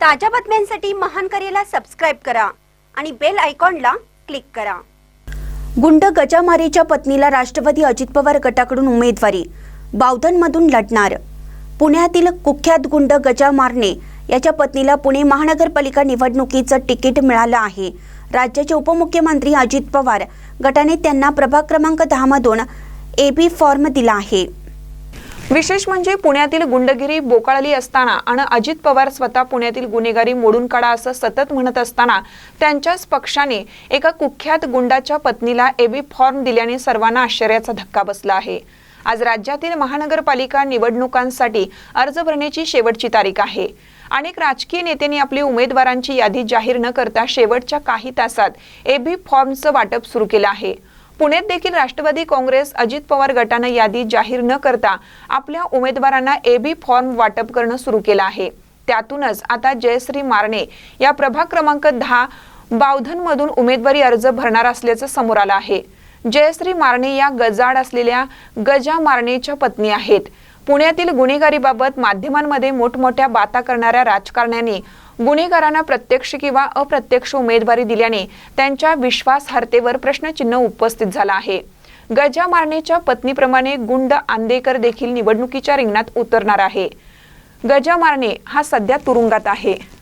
ताज्या बातम्यांसाठी महान करेला सबस्क्राईब करा आणि बेल आयकॉनला क्लिक करा. गुंड गजामारीच्या पत्नीला राष्ट्रवादी अजित पवार गटाकडून उमेदवारी बावधनमधून लढणार. पुण्यातील कुख्यात गुंड गजा मारणे याच्या पत्नीला पुणे महानगरपालिका निवडणुकीचं तिकीट मिळालं आहे. राज्याचे उपमुख्यमंत्री अजित पवार गटाने त्यांना प्रभाग क्रमांक दहामधून ए बी फॉर्म दिला आहे. विशेष म्हणजे पुण्यातील गुंडगिरी बोकाळली असताना आणि अजित पवार स्वतः पुण्यातील गुन्हेगारी मोडून काढा असं सतत म्हणत असताना त्यांच्याच पक्षाने एका कुख्यात गुंडाच्या पत्नीला एबी फॉर्म दिल्याने सर्वांना आश्चर्याचा धक्का बसला आहे. आज राज्यातील महानगरपालिका निवडणुकांसाठी अर्ज भरण्याची शेवटची तारीख आहे. अनेक राजकीय नेत्यांनी आपली उमेदवारांची यादी जाहीर न करता शेवटच्या काही तासात एबी फॉर्मचं वाटप सुरू केलं आहे. पुण्यात देखील राष्ट्रवादी काँग्रेस अजित पवार गटानं यादी जाहीर न करता आपल्या उमेदवारांना एबी फॉर्म वाटप करणं सुरू केलं आहे. त्यातूनच आता जयश्री मारणे या प्रभाग क्रमांक दहा बावधनमधून उमेदवारी अर्ज भरणार असल्याचं समोर आलं आहे. जयश्री मारणे या गजाड असलेल्या गजा मारणेच्या पत्नी आहेत. पुण्यातील गुन्हेगारीबाबत माध्यमांमध्ये मोठमोठ्या बाता करणाऱ्या राजकारण्यांनी गुन्हेगारांना प्रत्यक्ष किंवा अप्रत्यक्ष उमेदवारी दिल्याने त्यांच्या विश्वासार्हतेवर प्रश्नचिन्ह उपस्थित झाला आहे. गजा मारणेच्या पत्नीप्रमाणे गुंड आंदेकर देखील निवडणुकीच्या रिंगणात उतरणार आहे. गजा मारणे हा सध्या तुरुंगात आहे.